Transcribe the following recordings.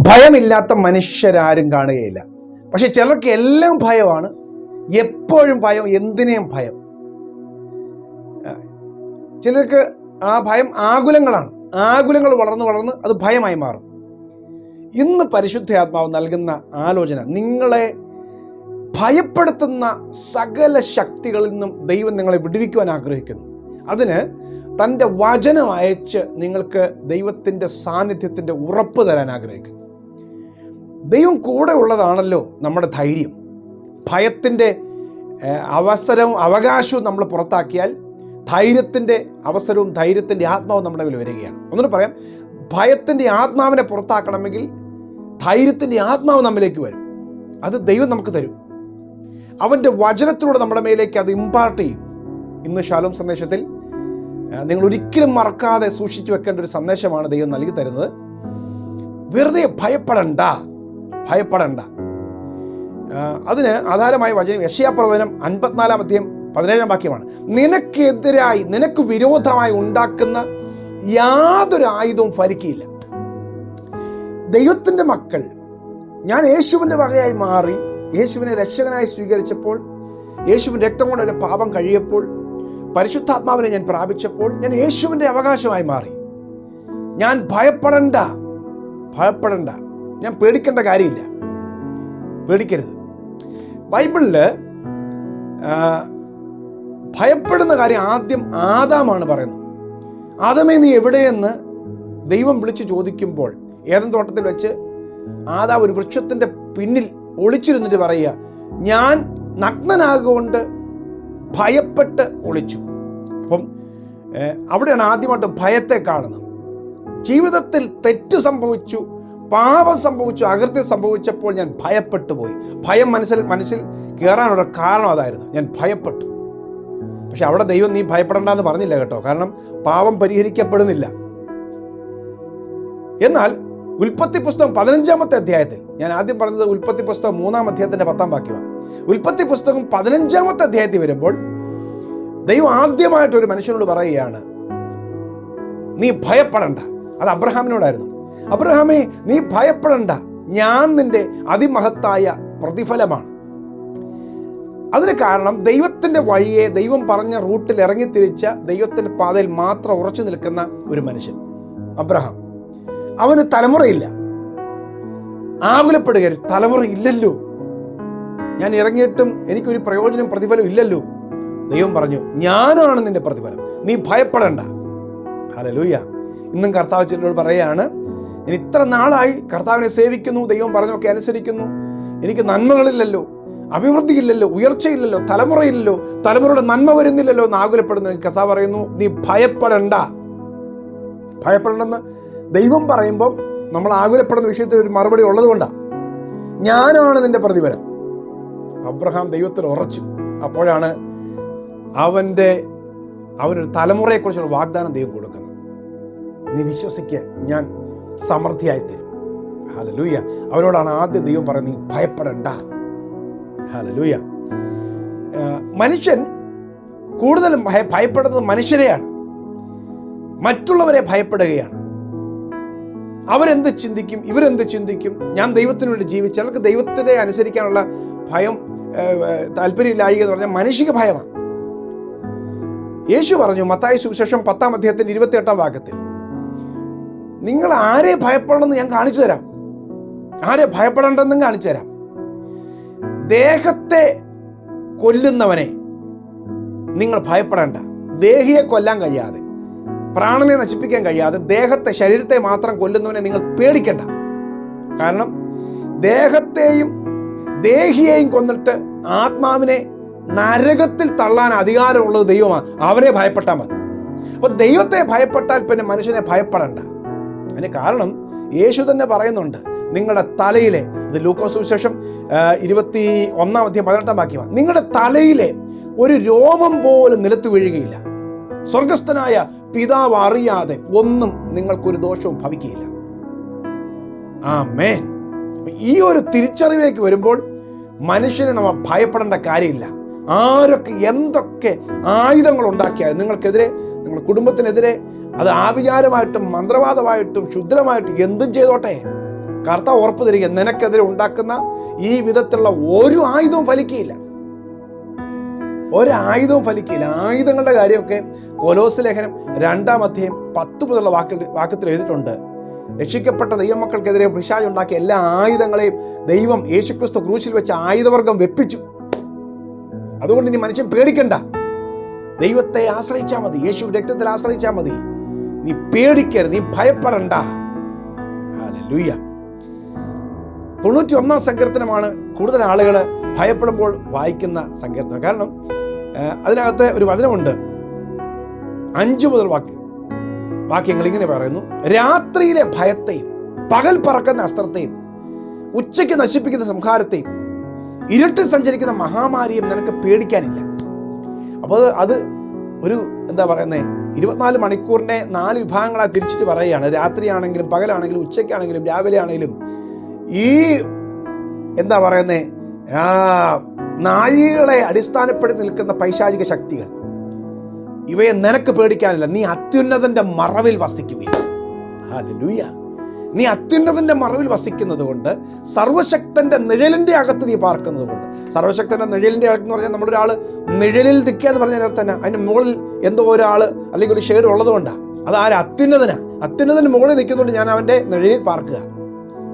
ഭയമില്ലാത്ത മനുഷ്യരാരും കാണുകയില്ല. പക്ഷെ ചിലർക്ക് എല്ലാം ഭയമാണ്. എപ്പോഴും ഭയം എന്തിനേയും ഭയം. ചിലർക്ക് ആ ഭയം ആകുലങ്ങളാണ്. ആകുലങ്ങൾ വളർന്ന് വളർന്ന് അത് ഭയമായി മാറും. ഇന്ന് പരിശുദ്ധാത്മാവ് നൽകുന്ന ആലോചന നിങ്ങളെ ഭയപ്പെടുത്തുന്ന സകല ശക്തികളിൽ നിന്നും ദൈവം നിങ്ങളെ വിടുവിക്കുവാൻ ആഗ്രഹിക്കുന്നു. അതിന് തന്റെ വചനം അയച്ച് നിങ്ങൾക്ക് ദൈവത്തിന്റെ സാന്നിധ്യത്തിന്റെ ഉറപ്പ് തരാൻ ആഗ്രഹിക്കുന്നു. ദൈവം കൂടെ ഉള്ളതാണല്ലോ നമ്മുടെ ധൈര്യം. ഭയത്തിന്റെ അവസരവും അവകാശവും നമ്മൾ പുറത്താക്കിയാൽ ധൈര്യത്തിന്റെ അവസരവും ധൈര്യത്തിന്റെ ആത്മാവും നമ്മുടെ മേൽ വരികയാണ്. ഒന്നുകൂടെ പറയാം. ഭയത്തിന്റെ ആത്മാവിനെ പുറത്താക്കണമെങ്കിൽ ധൈര്യത്തിന്റെ ആത്മാവ് നമ്മിലേക്ക് വരും. അത് ദൈവം നമുക്ക് തരും. അവന്റെ വചനത്തിലൂടെ നമ്മുടെ മേലേക്ക് അത് ഇമ്പാർട്ട് ചെയ്യും. ഇന്ന് ശാലോം സന്ദേശത്തിൽ നിങ്ങൾ ഒരിക്കലും മറക്കാതെ സൂക്ഷിച്ചു വെക്കേണ്ട ഒരു സന്ദേശമാണ് ദൈവം നൽകി തരുന്നത്. വെറുതെ ഭയപ്പെടണ്ട. ഭയപ്പെടണ്ട. അതിന് ആധാരമായ വചനം യശയാപ്രവചനം അൻപത്തിനാലാം അധ്യയം പതിനേഴാം വാക്യമാണ്. നിനക്കെതിരായി നിനക്ക് വിരോധമായി ഉണ്ടാക്കുന്ന യാതൊരു ആയുധവും ഫലിക്കില്ല ദൈവത്തിന്റെ മക്കൾ ഞാൻ യേശുവിന്റെ വകയായി മാറി യേശുവിനെ രക്ഷകനായി സ്വീകരിച്ചപ്പോൾ യേശുവിന്റെ രക്തം കൊണ്ട് എന്റെ പാപം കഴിയപ്പോൾ പരിശുദ്ധാത്മാവിനെ ഞാൻ പ്രാപിച്ചപ്പോൾ ഞാൻ യേശുവിന്റെ അവകാശമായി മാറി. ഞാൻ ഭയപ്പെടണ്ട ഭയപ്പെടണ്ട. ഞാൻ പേടിക്കേണ്ട കാര്യമില്ല. പേടിക്കരുത്. ബൈബിളിൽ ഭയപ്പെടുന്ന കാര്യം ആദ്യം ആദാമാണ് പറയുന്നത്. ആദമേ നീ എവിടെയെന്ന് ദൈവം വിളിച്ച് ചോദിക്കുമ്പോൾ ഏതൻ തോട്ടത്തിൽ വെച്ച് ആദാ ഒരു വൃക്ഷത്തിന്റെ പിന്നിൽ ഒളിച്ചിരുന്നിട്ട് പറയുക ഞാൻ നഗ്നനാകൊണ്ട് ഭയപ്പെട്ട് ഒളിച്ചു. അപ്പം അവിടെയാണ് ആദ്യമായിട്ട് ഭയത്തെ കാണുന്നത്. ജീവിതത്തിൽ തെറ്റ് സംഭവിച്ചു പാപം സംഭവിച്ചു അകൃത്യം സംഭവിച്ചപ്പോൾ ഞാൻ ഭയപ്പെട്ടു പോയി. ഭയം മനസ്സിൽ മനസ്സിൽ കയറാനുള്ള കാരണം അതായിരുന്നു. ഞാൻ ഭയപ്പെട്ടു. പക്ഷെ അവിടെ ദൈവം നീ ഭയപ്പെടേണ്ടെന്ന് പറഞ്ഞില്ല കേട്ടോ. കാരണം പാപം പരിഹരിക്കപ്പെടുന്നില്ല. എന്നാൽ ഉൽപ്പത്തി പുസ്തകം പതിനഞ്ചാമത്തെ അധ്യായത്തിൽ. ഞാൻ ആദ്യം പറഞ്ഞത് ഉൽപ്പത്തി പുസ്തകം മൂന്നാം അധ്യായത്തിന്റെ പത്താം വാക്യമാണ്. ഉൽപ്പത്തി പുസ്തകം പതിനഞ്ചാമത്തെ അധ്യായത്തിൽ വരുമ്പോൾ ദൈവം ആദ്യമായിട്ട് ഒരു മനുഷ്യനോട് പറയുകയാണ് നീ ഭയപ്പെടണ്ട. അത് അബ്രഹാമിനോടായിരുന്നു. അബ്രഹാമേ നീ ഭയപ്പെടണ്ട. ഞാൻ നിന്റെ അതിമഹത്തായ പ്രതിഫലമാണ്. അതിന് കാരണം ദൈവത്തിന്റെ വഴിയെ ദൈവം പറഞ്ഞ റൂട്ടിൽ ഇറങ്ങിത്തിരിച്ച ദൈവത്തിന്റെ പാതയിൽ മാത്രം ഉറച്ചു നിൽക്കുന്ന ഒരു മനുഷ്യൻ അബ്രഹാം. അവന് തലമുറയില്ല. ആകുലപ്പെടുക തലമുറ ഇല്ലല്ലോ. ഞാൻ ഇറങ്ങിയിട്ടും എനിക്കൊരു പ്രയോജനം പ്രതിഫലം ഇല്ലല്ലോ. ദൈവം പറഞ്ഞു ഞാനാണ് നിന്റെ പ്രതിഫലം. നീ ഭയപ്പെടണ്ട. ഹലലൂയ ഇന്നും കർത്താവ് ചിലരോട് പറയുകയാണ് ഞാൻ ഇത്ര നാളായി കർത്താവിനെ സേവിക്കുന്നു ദൈവം പറഞ്ഞൊക്കെ അനുസരിക്കുന്നു. എനിക്ക് നന്മകളില്ലല്ലോ അഭിവൃദ്ധിയില്ലല്ലോ ഉയർച്ചയില്ലല്ലോ തലമുറയില്ലല്ലോ തലമുറയുടെ നന്മ വരുന്നില്ലല്ലോ എന്ന് ആകുലപ്പെടുന്നു. കർത്താവ് പറയുന്നു നീ ഭയപ്പെടണ്ട. ഭയപ്പെടണമെന്ന് ദൈവം പറയുമ്പം നമ്മൾ ആകുലപ്പെടുന്ന വിഷയത്തിൽ ഒരു മറുപടി ഉള്ളതുകൊണ്ടാണ് ഞാനാണ് നിന്റെ പ്രതിഫലം. അബ്രഹാം ദൈവത്തിൽ ഉറച്ചു. അപ്പോഴാണ് അവന്റെ അവനൊരു തലമുറയെക്കുറിച്ചുള്ള വാഗ്ദാനം ദൈവം കൊടുക്കുന്നത്. നീ വിശ്വസിക്കുക ഞാൻ സമൃദ്ധിയായി തരും ഹലലൂയ അവനോടാണ് ആദ്യം ദൈവം പറയുന്നത് നീ ഭയപ്പെടണ്ട. ഹലലൂയ മനുഷ്യൻ കൂടുതലും ഭയ ഭയപ്പെടുന്നത് മനുഷ്യരെയാണ്. മറ്റുള്ളവരെ ഭയപ്പെടുകയാണ്. അവരെന്ത് ചിന്തിക്കും ഇവരെന്ത് ചിന്തിക്കും? ഞാൻ ദൈവത്തിന് വേണ്ടി ജീവിച്ചു അവർക്ക് ദൈവത്തിനെ അനുസരിക്കാനുള്ള ഭയം താല്പര്യമില്ലായി എന്ന് പറഞ്ഞാൽ മാനുഷിക ഭയമാണ്. യേശു പറഞ്ഞു മത്തായ സുവിശേഷം പത്താം അധ്യായത്തിന്റെ ഇരുപത്തി എട്ടാം വാക്യത്തിൽ നിങ്ങൾ ആരെ ഭയപ്പെടണമെന്ന് ഞാൻ കാണിച്ചു തരാം. ആരെ ഭയപ്പെടേണ്ടെന്നും കാണിച്ചു തരാം. ദേഹത്തെ കൊല്ലുന്നവനെ നിങ്ങൾ ഭയപ്പെടേണ്ട. ദേഹിയെ കൊല്ലാൻ കഴിയാതെ. പ്രാണനെ നശിപ്പിക്കാൻ കഴിയാതെ ദേഹത്തെ ശരീരത്തെ മാത്രം കൊല്ലുന്നവനെ നിങ്ങൾ പേടിക്കണ്ട. കാരണം ദേഹത്തെയും ദേഹിയെയും കൊന്നിട്ട് ആത്മാവിനെ നരകത്തിൽ തള്ളാൻ അധികാരമുള്ളത് ദൈവമാണ്. അവനെ ഭയപ്പെട്ടാൽ മതി. അപ്പോൾ ദൈവത്തെ ഭയപ്പെട്ടാൽ പിന്നെ മനുഷ്യനെ ഭയപ്പെടണ്ട. അതിന് കാരണം യേശു തന്നെ പറയുന്നുണ്ട്. നിങ്ങളുടെ തലയിലെ ഇത് ലൂക്കോസ് സുവിശേഷം ഇരുപത്തി ഒന്നാം അധ്യയം പതിനെട്ടാം വാക്യമാണ്. നിങ്ങളുടെ തലയിലെ ഒരു രോമം പോലും നിലത്ത് വീഴുകയില്ല. സ്വർഗസ്ഥനായ പിതാവ് അറിയാതെ ഒന്നും നിങ്ങൾക്കൊരു ദോഷവും ഭവിക്കുകയില്ല. ആ മേൻ ഈ ഒരു തിരിച്ചറിവിലേക്ക് വരുമ്പോൾ മനുഷ്യനെ നമ്മൾ ഭയപ്പെടേണ്ട കാര്യമില്ല. ആരൊക്കെ എന്തൊക്കെ ആയുധങ്ങൾ ഉണ്ടാക്കിയാലും നിങ്ങൾക്കെതിരെ നിങ്ങളുടെ കുടുംബത്തിനെതിരെ അത് ആവിചാരമായിട്ടും മന്ത്രവാദമായിട്ടും ശുദ്രമായിട്ടും എന്തും ചെയ്തോട്ടെ. കർത്താവ് ഉറപ്പ് തരിക നിനക്കെതിരെ ഉണ്ടാക്കുന്ന ഈ വിധത്തിലുള്ള ഒരു ആയുധവും ഫലിക്കുകയില്ല. ഒരായുധവും ഫലിക്കില്ല. ആയുധങ്ങളുടെ കാര്യമൊക്കെ കൊലോസ് ലേഖനം രണ്ടാം അധ്യായം പത്ത് മുതലുള്ള വാക്കിൽ വാക്കത്തിൽ എഴുതിയിട്ടുണ്ട്. രക്ഷിക്കപ്പെട്ട ദൈവമക്കൾക്കെതിരെ പിശാജ് ഉണ്ടാക്കിയ എല്ലാ ആയുധങ്ങളെയും ദൈവം യേശുക്രിസ്തു ക്രൂശിൽ വെച്ച ആയുധവർഗം വെപ്പിച്ചു. അതുകൊണ്ട് ഇനി മനുഷ്യൻ പേടിക്കണ്ട. ദൈവത്തെ ആശ്രയിച്ചാൽ മതി യേശു രക്തത്തിൽ ആശ്രയിച്ചാൽ മതി. നീ പേടിക്കരുത് നീ ഭയപ്പെടണ്ട. തൊണ്ണൂറ്റി ഒന്നാം സങ്കീർത്തനമാണ് കൂടുതൽ ആളുകൾ ഭയപ്പെടുമ്പോൾ വായിക്കുന്ന സങ്കീർത്തനം. കാരണം അതിനകത്ത് ഒരു വചനമുണ്ട്. അഞ്ചു മുതൽ വാക്യം വാക്യങ്ങൾ ഇങ്ങനെ പറയുന്നു. രാത്രിയിലെ ഭയത്തെയും പകൽ പറക്കുന്ന അസ്ത്രത്തെയും ഉച്ചയ്ക്ക് നശിപ്പിക്കുന്ന സംഹാരത്തെയും ഇരുട്ടിൽ സഞ്ചരിക്കുന്ന മഹാമാരിയും നിനക്ക് പേടിക്കാനില്ല. അപ്പോൾ അത് ഒരു എന്താ പറയുന്നത് ഇരുപത്തിനാല് മണിക്കൂറിനെ നാല് വിഭാഗങ്ങളായി തിരിച്ചിട്ട് പറയുകയാണ്. രാത്രിയാണെങ്കിലും പകലാണെങ്കിലും ഉച്ചയ്ക്കാണെങ്കിലും രാവിലെ ആണെങ്കിലും ഈ എന്താ പറയുന്നത് നാഴികളെ അടിസ്ഥാനപ്പെടുത്തി നിൽക്കുന്ന പൈശാചിക ശക്തികൾ. ഇവയെ നിനക്ക് പേടിക്കാനില്ല. നീ അത്യുന്നതന്റെ മറവിൽ വസിക്കുകയാണ്. നീ അത്യുന്നതന്റെ മറവിൽ വസിക്കുന്നത് കൊണ്ട് സർവശക്തന്റെ നിഴലിന്റെ അകത്ത് നീ പാർക്കുന്നത് കൊണ്ട്. സർവശക്തന്റെ നിഴലിന്റെ അകത്ത് എന്ന് പറഞ്ഞാൽ നമ്മുടെ ഒരാൾ നിഴലിൽ നിൽക്കുക എന്ന് പറഞ്ഞാൽ തന്നെ അതിന് മുകളിൽ എന്തോ ഒരാൾ അല്ലെങ്കിൽ ഒരു ഷെയ്ഡ് ഉള്ളത് കൊണ്ടാണ് അത് ആര്? അത്യുന്നതനാ. അത്യുന്നതന് മുകളിൽ നിൽക്കുന്നതുകൊണ്ട് ഞാൻ അവന്റെ നിഴലിൽ പാർക്കുക.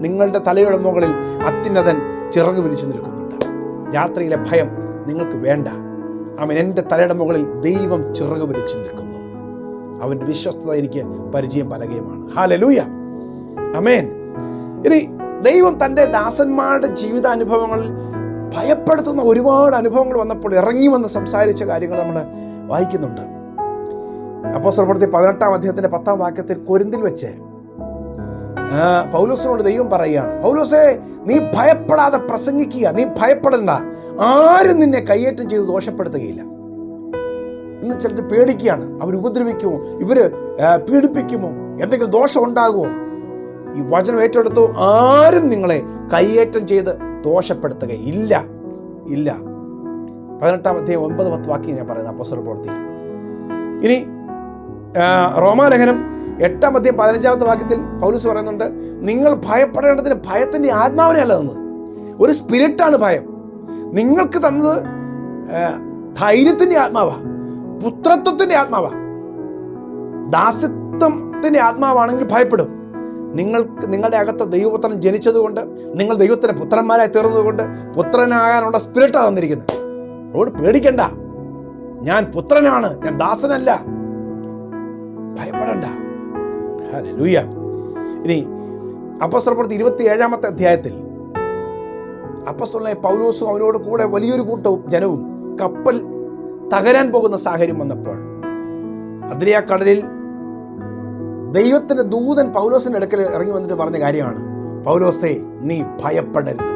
നിങ്ങളുടെ തലയുടെ മുകളിൽ അത്യുന്നതൻ ചിറങ്ങ് വിരിച്ചു നിൽക്കുന്നുണ്ട് രാത്രിയിലെ ഭയം നിങ്ങൾക്ക് വേണ്ട. അവൻ എന്റെ തലയുടെ മുകളിൽ ദൈവം ചിറക് വിരിച്ചു നിൽക്കുന്നു അവന്റെ വിശ്വസ്തത എനിക്ക് പരിചയം പലകയുമാണ്. ഹാലലൂയ അമേൻ ഇനി ദൈവം തന്റെ ദാസന്മാരുടെ ജീവിതാനുഭവങ്ങളിൽ ഭയപ്പെടുത്തുന്ന ഒരുപാട് അനുഭവങ്ങൾ വന്നപ്പോൾ ഇറങ്ങി വന്ന് സംസാരിച്ച കാര്യങ്ങൾ നമ്മൾ വായിക്കുന്നുണ്ട്. അപ്പോൾ പ്രവൃത്തി പതിനെട്ടാം അദ്ദേഹത്തിന്റെ പത്താം വാക്യത്തിൽ കൊരിന്തിൽ വെച്ച് പൗലോസിനോട് ദൈവം പറയുകയാണ് പൗലോസേ നീ ഭയപ്പെടാതെ പ്രസംഗിക്കുക നീ ഭയപ്പെടണ്ട. ആരും നിന്നെ കയ്യേറ്റം ചെയ്ത് ദോഷപ്പെടുത്തുകയില്ല. ഇന്ന് ചിലർ പേടിക്കുകയാണ് അവർ ഉപദ്രവിക്കുമോ? ഇവർ പീഡിപ്പിക്കുമോ? എന്തെങ്കിലും ദോഷം ഉണ്ടാകുമോ? ഈ വചനം ഏറ്റെടുത്തു ആരും നിങ്ങളെ കയ്യേറ്റം ചെയ്ത് ദോഷപ്പെടുത്തുകയില്ല. ഇല്ല. പതിനെട്ടാം അധ്യായം ഒൻപത് പത്ത് വാക്കി ഞാൻ പറയുന്നത് അപ്പോസ്തല പ്രവർത്തി ഇനി റോമാലേഖനം എട്ടാം അധ്യായം പതിനഞ്ചാമത്തെ വാക്യത്തിൽ പൗലൂസ് പറയുന്നുണ്ട് നിങ്ങൾ ഭയപ്പെടേണ്ടതിന് ഭയത്തിന്റെ ആത്മാവിനെ അല്ല തന്നത്. ഒരു സ്പിരിറ്റാണ് ഭയം. നിങ്ങൾക്ക് തന്നത് ധൈര്യത്തിന്റെ ധൈര്യത്തിന്റെ ആത്മാവാ പുത്രത്വത്തിന്റെ ആത്മാവാ. ദാസ്യത്വത്തിന്റെ ആത്മാവാണെങ്കിൽ ഭയപ്പെടും. നിങ്ങൾക്ക് നിങ്ങളുടെ അകത്ത് ദൈവപുത്രൻ ജനിച്ചതുകൊണ്ട് നിങ്ങൾ ദൈവത്തിന്റെ പുത്രന്മാരായി തീർന്നതുകൊണ്ട് പുത്രനാകാനുള്ള സ്പിരിറ്റാണ് തന്നിരിക്കുന്നത്. അതുകൊണ്ട് പേടിക്കണ്ട. ഞാൻ പുത്രനാണ് ഞാൻ ദാസനല്ല. ഭയപ്പെടണ്ട. ഹല്ലേലൂയ. ഇനി അപ്പസ്തലപ്രവൃത്തി ഇരുപത്തി ഏഴാമത്തെ അധ്യായത്തിൽ അപ്പസ്തുളെ പൗലോസും അവരോട് കൂടെ വലിയൊരു കൂട്ടവും ജനവും കപ്പൽ തകരാൻ പോകുന്ന സാഹചര്യം വന്നപ്പോൾ അദ്രിയ കടലിൽ ദൈവത്തിന്റെ ദൂതൻ പൗലോസിന്റെ അടുക്കൽ ഇറങ്ങി വന്നിട്ട് പറഞ്ഞ കാര്യമാണ്. പൗലോസെ നീ ഭയപ്പെടരുത്.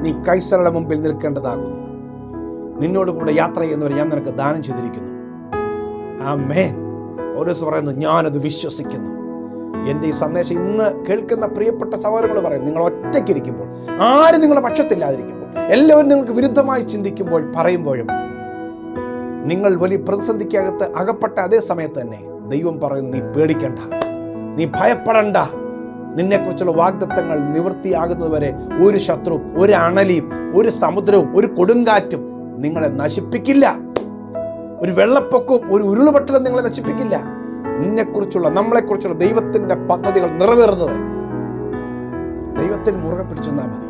നീ കൈസറുടെ മുമ്പിൽ നിൽക്കേണ്ടതാകുന്നു. നിന്നോട് കൂടെ യാത്ര ചെയ്യുന്നവർ ഞാൻ നിനക്ക് ദാനം ചെയ്തിരിക്കുന്നു. ആ മേൻ പൗലോസ് പറയുന്നു ഞാനത് വിശ്വസിക്കുന്നു. എന്റെ ഈ സന്ദേശം ഇന്ന് കേൾക്കുന്ന പ്രിയപ്പെട്ട സഹോദരങ്ങൾ പറയും നിങ്ങൾ ഒറ്റയ്ക്കിരിക്കുമ്പോൾ ആരും നിങ്ങളുടെ പക്ഷത്തില്ലാതിരിക്കുമ്പോൾ എല്ലാവരും നിങ്ങൾക്ക് വിരുദ്ധമായി ചിന്തിക്കുമ്പോൾ പറയുമ്പോഴും നിങ്ങൾ വലിയ പ്രതിസന്ധിക്കകത്ത് അകപ്പെട്ട അതേ സമയത്ത് തന്നെ ദൈവം പറയുന്നു നീ പേടിക്കണ്ട നീ ഭയപ്പെടണ്ട. നിന്നെക്കുറിച്ചുള്ള വാഗ്ദത്തങ്ങൾ നിവൃത്തിയാകുന്നതുവരെ ഒരു ശത്രുവും ഒരു അണലിയും ഒരു സമുദ്രവും ഒരു കൊടുങ്കാറ്റും നിങ്ങളെ നശിപ്പിക്കില്ല. ഒരു വെള്ളപ്പൊക്കവും ഒരു ഉരുളുപൊട്ടലും നിങ്ങളെ നശിപ്പിക്കില്ല. നിന്നെക്കുറിച്ചുള്ള നമ്മളെക്കുറിച്ചുള്ള ദൈവത്തിന്റെ പദ്ധതികൾ നിറവേറുന്നത് ദൈവത്തിൽ മുറുകെ പിടിച്ചെന്നാൽ മതി.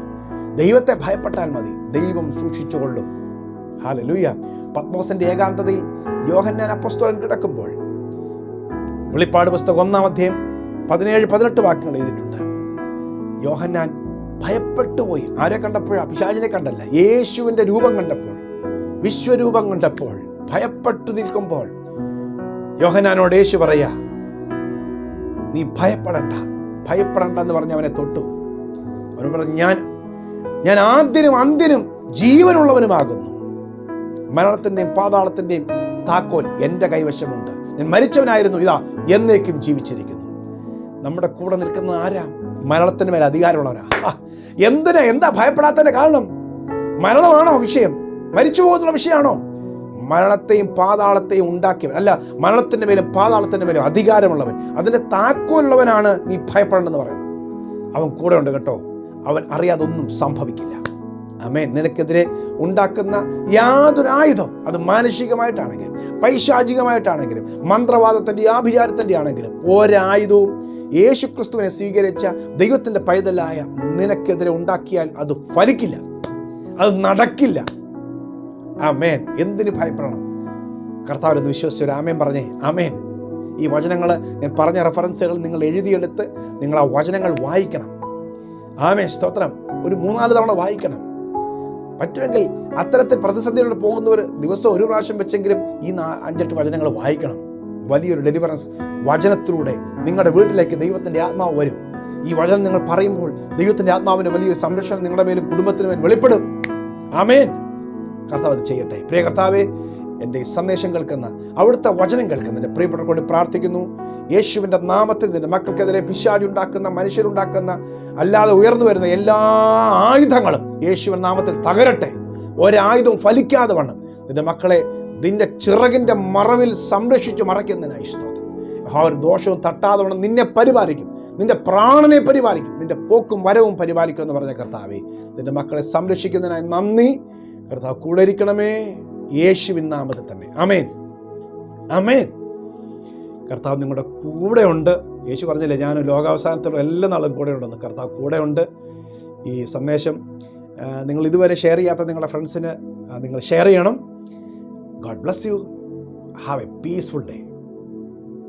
ദൈവത്തെ ഭയപ്പെട്ടാൽ മതി. ദൈവം സൂക്ഷിച്ചുകൊള്ളും. ഹാലലൂയ പത്മോസിന്റെ ഏകാന്തതയിൽ യോഹന്നാൻ അപ്പസ്തോലൻ കിടക്കുമ്പോൾ വെളിപ്പാട് പുസ്തകം ഒന്നാം അധ്യായം പതിനേഴ് പതിനെട്ട് വാക്യങ്ങൾ എഴുതിയിട്ടുണ്ട്. യോഹന്നാൻ ഭയപ്പെട്ടുപോയി. ആരെ കണ്ടപ്പോൾ പിശാചിനെ കണ്ടല്ല. യേശുവിന്റെ രൂപം കണ്ടപ്പോൾ വിശ്വരൂപം കണ്ടപ്പോൾ ഭയപ്പെട്ടു നിൽക്കുമ്പോൾ യോഹനാനോട് യേശു പറയാ നീ ഭയപ്പെടണ്ട ഭയപ്പെടണ്ട എന്ന് പറഞ്ഞ് അവനെ തൊട്ടു. അവൻ പറഞ്ഞു ഞാൻ ഞാൻ ആദ്യനും അന്ത്യനും ജീവനുള്ളവനുമാകുന്നു. മരണത്തിന്റെയും പാതാളത്തിന്റെയും താക്കോൽ എന്റെ കൈവശമുണ്ട്. ഞാൻ മരിച്ചവനായിരുന്നു ഇതാ എന്നേക്കും ജീവിച്ചിരിക്കുന്നു. നമ്മുടെ കൂടെ നിൽക്കുന്ന ആരാ? മരണത്തിന് മേലെ അധികാരമുള്ളവനാ. എന്തിനാ? എന്താ ഭയപ്പെടാത്തതിന്റെ കാരണം? മരണമാണോ വിഷയം? മരിച്ചു പോകുന്നുള്ള വിഷയമാണോ? മരണത്തെയും പാതാളത്തെയും ഉണ്ടാക്കിയവൻ. അല്ല മരണത്തിന്റെ മേലും പാതാളത്തിന്റെ മേലും അധികാരമുള്ളവൻ. അതിന്റെ താക്കോലുള്ളവനാണ് നീ ഭയപ്പെടേണ്ടെന്ന് പറയുന്നത്. അവൻ കൂടെ ഉണ്ട് കേട്ടോ. അവൻ അറിയാതൊന്നും സംഭവിക്കില്ല. അമേൻ നിനക്കെതിരെ ഉണ്ടാക്കുന്ന യാതൊരു ആയുധം അത് മാനുഷികമായിട്ടാണെങ്കിലും പൈശാചികമായിട്ടാണെങ്കിലും മന്ത്രവാദത്തിന്റെ ആഭിചാരത്തിന്റെ ആണെങ്കിലും ഒരായുധവും യേശു ക്രിസ്തുവിനെ സ്വീകരിച്ച ദൈവത്തിന്റെ പൈതലായ നിനക്കെതിരെ ഉണ്ടാക്കിയാൽ അത് ഫലിക്കില്ല. അത് നടക്കില്ല. ആമേൻ. എന്തിന് ഭയപ്പെടണം? കർത്താവ് എന്ന് വിശ്വസിച്ച ഒരു ആമേൻ പറഞ്ഞേ. ആമേൻ. ഈ വചനങ്ങൾ ഞാൻ പറഞ്ഞ റെഫറൻസുകൾ നിങ്ങൾ എഴുതിയെടുത്ത് നിങ്ങൾ ആ വചനങ്ങൾ വായിക്കണം. ആമേൻ. സ്തോത്രം. ഒരു മൂന്നാൽ തവണ വായിക്കണം. പറ്റുമെങ്കിൽ അത്തരത്തിൽ പ്രതിസന്ധിയിലൂടെ പോകുന്നവർ ദിവസം ഒരു പ്രാവശ്യം വെച്ചെങ്കിലും ഈ അഞ്ചെട്ട് വചനങ്ങൾ വായിക്കണം. വലിയൊരു ഡെലിവറൻസ് വചനത്തിലൂടെ നിങ്ങളുടെ വീട്ടിലേക്ക് ദൈവത്തിന്റെ ആത്മാവ് വരും. ഈ വചനം നിങ്ങൾ പറയുമ്പോൾ ദൈവത്തിന്റെ ആത്മാവിന്റെ വലിയൊരു സംരക്ഷണം നിങ്ങളുടെ മേലും കുടുംബത്തിന് വെളിപ്പെടും. ആമേൻ. കർത്താവ് അത് ചെയ്യട്ടെ. പ്രിയ കർത്താവെ എന്റെ ഈ സന്ദേശം കേൾക്കുന്ന അവിടുത്തെ വചനം കേൾക്കുന്ന എന്റെ പ്രിയപ്പെട്ടവർക്ക് വേണ്ടി പ്രാർത്ഥിക്കുന്നു. യേശുവിന്റെ നാമത്തിൽ നിന്റെ മക്കൾക്കെതിരെ പിശാചുണ്ടാക്കുന്ന മനുഷ്യരുണ്ടാക്കുന്ന അല്ലാതെ ഉയർന്നു വരുന്ന എല്ലാ ആയുധങ്ങളും യേശുവിന്റെ നാമത്തിൽ തകരട്ടെ. ഒരായുധവും ഫലിക്കാതെ വണ്ണം. നിന്റെ മക്കളെ നിന്റെ ചിറകിന്റെ മറവിൽ സംരക്ഷിച്ച് മറയ്ക്കുന്നതിനായി സ്തോത്രം. ദോഷവും തട്ടാതെ വണ്ണം നിന്നെ പരിപാലിക്കും. നിന്റെ പ്രാണനെ പരിപാലിക്കും. നിന്റെ പോക്കും വരവും പരിപാലിക്കും എന്ന് പറഞ്ഞ കർത്താവേ നിന്റെ മക്കളെ സംരക്ഷിക്കുന്നതിനായി നന്ദി. കർത്താവ് കൂടെ ഇരിക്കണമേ. യേശുവിൻ നാമത്തിൽ തന്നെ. അമേൻ അമേൻ കർത്താവ് നിങ്ങളുടെ കൂടെ ഉണ്ട് യേശു പറഞ്ഞില്ലേ ഞാൻ ലോകാവസാനത്തോളം എല്ലാ നാളും കൂടെ ഉണ്ടെന്ന്. കർത്താവ് കൂടെ ഉണ്ട് ഈ സന്ദേശം നിങ്ങൾ ഇതുവരെ ഷെയർ ചെയ്യാത്ത നിങ്ങളുടെ ഫ്രണ്ട്സിന് നിങ്ങൾ ഷെയർ ചെയ്യണം. God bless you have a peaceful day